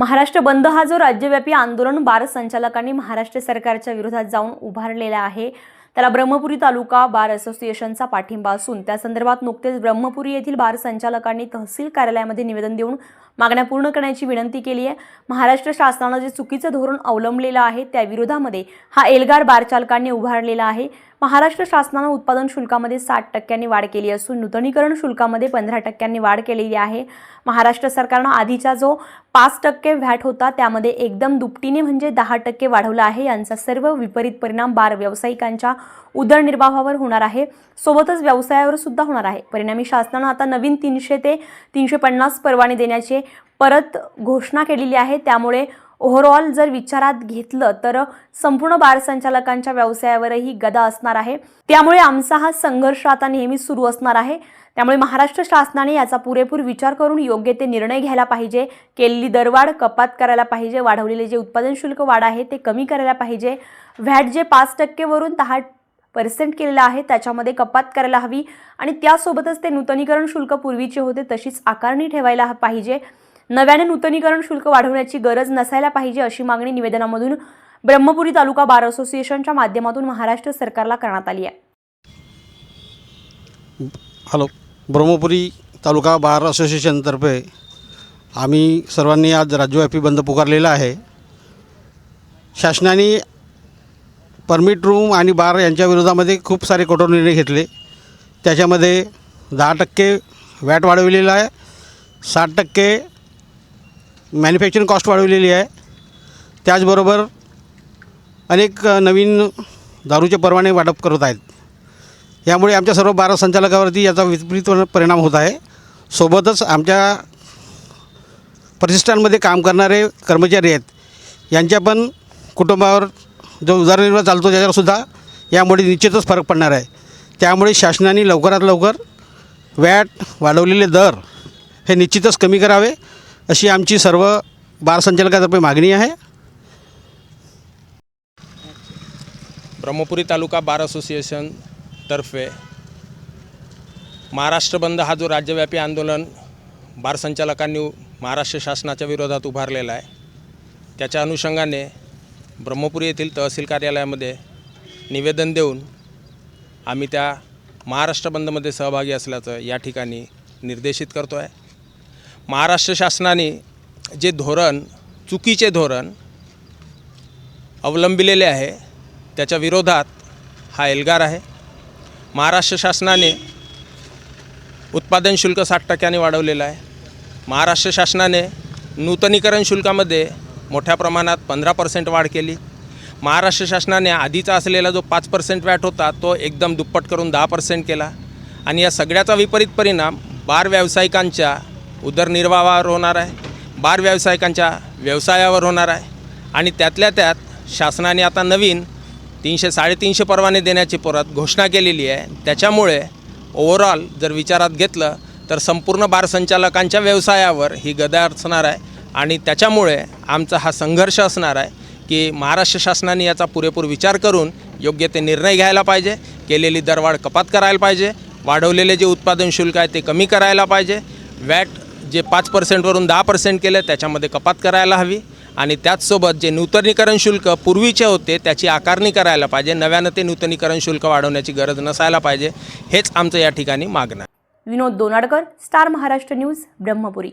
महाराष्ट्र बंद हा जो राज्यव्यापी आंदोलन बार संचालकांनी महाराष्ट्र सरकारच्या विरोधात जाऊन उभारलेला आहे. त्याला ब्रह्मपुरी तालुका बार असोसिएशनचा पाठिंबा असून त्या संदर्भात नुकतेच ब्रह्मपुरी येथील बार संचालकांनी तहसील कार्यालयामध्ये निवेदन देऊन मागण्या पूर्ण करण्याची विनंती केली आहे. महाराष्ट्र शासनानं जे चुकीचं धोरण अवलंबलेलं आहे त्या विरोधामध्ये हा एल्गार बार चालकांनी उभारलेला आहे. महाराष्ट्र शासनानं उत्पादन शुल्कामध्ये साठ टक्क्यांनी वाढ केली असून नूतनीकरण शुल्कामध्ये पंधरा टक्क्यांनी वाढ केलेली आहे. महाराष्ट्र सरकारनं आधीचा जो पाच टक्के व्हॅट होता त्यामध्ये एकदम दुपटीने म्हणजे दहा टक्के वाढवला आहे. यांचा सर्व विपरीत परिणाम बार व्यावसायिकांच्या उदरनिर्वाहावर होणार आहे. सोबतच व्यवसायावर सुद्धा होणार आहे. परिणामी शासनानं आता नवीन तीनशे ते तीनशे पन्नास परवाने देण्याचे परत घोषणा केलेली आहे. त्यामुळे ओव्हरऑल जर विचारात घेतलं तर संपूर्ण बार संचालकांच्या व्यवसायावरही गदा असणार आहे. त्यामुळे आमचा हा संघर्ष आता नेहमीच सुरू असणार आहे. त्यामुळे महाराष्ट्र शासनाने याचा पुरेपूर विचार करून योग्य ते निर्णय घ्यायला पाहिजे. केलेली दरवाढ कपात करायला पाहिजे. वाढवलेले जे उत्पादन शुल्क वाढ आहे ते कमी करायला पाहिजे. व्हॅट जे पाच टक्केवरून दहा पर्सेंट केलेला आहे त्याच्यामध्ये कपात करायला हवी. आणि त्यासोबतच ते नूतनीकरण शुल्क पूर्वीचे होते तशीच आकारणी ठेवायला पाहिजे. नव्याने नूतनीकरण शुल्क वाढवण्याची गरज नसायला पाहिजे अशी मागणी निवेदनामधून ब्रह्मपुरी तालुका बार असोसिएशनच्या माध्यमातून महाराष्ट्र सरकारला करण्यात आली आहे. हॅलो ब्रह्मपुरी तालुका बार असोसिएशनतर्फे आम्ही सर्वांनी आज राज्यव्यापी बंद पुकारलेला आहे. शासनाने परमिट रूम आणि बार यांच्या विरोधामध्ये खूप सारे कठोर निर्णय घेतले. त्याच्यामध्ये दहा टक्के वॅट वाढवलेला आहे साठ टक्के मॅन्युफॅक्चरिंग कॉस्ट वाढवलेली आहे. त्याचबरोबर अनेक नवीन दारूचे परवाने वाटप करत आहेत. यामुळे आमच्या सर्व बारा संचालकावरती याचा विपरीत परिणाम होत आहे. सोबतच आमच्या प्रतिष्ठानमध्ये काम करणारे कर्मचारी आहेत. यांच्या पण कुटुंबावर जो उदरनिर्वाह चालतो त्याच्यावरसुद्धा यामुळे निश्चितच फरक पडणार आहे. त्यामुळे शासनाने लवकरात लवकर वॅट वाढवलेले दर हे निश्चितच कमी करावे. अशी आमची सर्व बार संचालकातर्फे मागणी आहे. ब्रह्मपुरी तालुका बार असोसिएशन तर्फे महाराष्ट्र बंद हा जो राज्यव्यापी आंदोलन बार संचालकांनी महाराष्ट्र शासनाच्या विरोधात उभारलेला आहे. त्याच्या अनुषंगाने ब्रह्मपुरी येथील तहसील कार्यालयामध्ये निवेदन देऊन आम्ही त्या महाराष्ट्र बंदमध्ये सहभागी असल्याचं या ठिकाणी निर्देशित करतो आहे महाराष्ट्र शासनाने जे धोरण चुकीचे धोरण अवलंबिलेले आहे त्याच्या विरोधात हा एल्गार आहे. महाराष्ट्र शासनाने उत्पादन शुल्क साठ टक्क्याने वाढवलेलं आहे. महाराष्ट्र शासनाने नूतनीकरण शुल्कामध्ये मोठ्या प्रमाणात पंधरा पर्सेंट वाढ केली. महाराष्ट्र शासनाने आधीचा असलेला जो पाच पर्सेंट वॅट होता तो एकदम दुप्पट करून दहा पर्सेंट केला. आणि या सगळ्याचा विपरीत परिणाम बार व्यावसायिकांच्या उदरनिर्वाहावर होणार आहे बार व्यावसायिकांच्या व्यवसायावर होणार आहे आणि त्यातल्या त्यात शासनाने आता नवीन तीनशे साडेतीनशे परवाने देण्याची परत घोषणा केलेली आहे. त्याच्यामुळे ओव्हरऑल जर विचारात घेतलं तर संपूर्ण बार संचालकांच्या व्यवसायावर ही गदा असणार आहे आणि त्याच्यामुळे आमचा हा संघर्ष असणार आहे की महाराष्ट्र शासनाने याचा पुरेपूर विचार करून योग्य ते निर्णय घ्यायला पाहिजे केलेली दरवाढ कपात करायला पाहिजे वाढवलेले जे उत्पादन शुल्क आहे ते कमी करायला पाहिजे वॅट जे पाच पर्सेंटवरून दहा पर्सेंट केलं त्याच्यामध्ये कपात करायला हवी. आणि त्याचसोबत जे नूतनीकरण शुल्क पूर्वीचे होते त्याची आकारणी करायला पाहिजे. नव्यानं ते नूतनीकरण शुल्क वाढवण्याची गरज नसायला पाहिजे. हेच आमचं या ठिकाणी मागणं आहे. Vinod Donadkar star Maharashtra news Brahmapuri.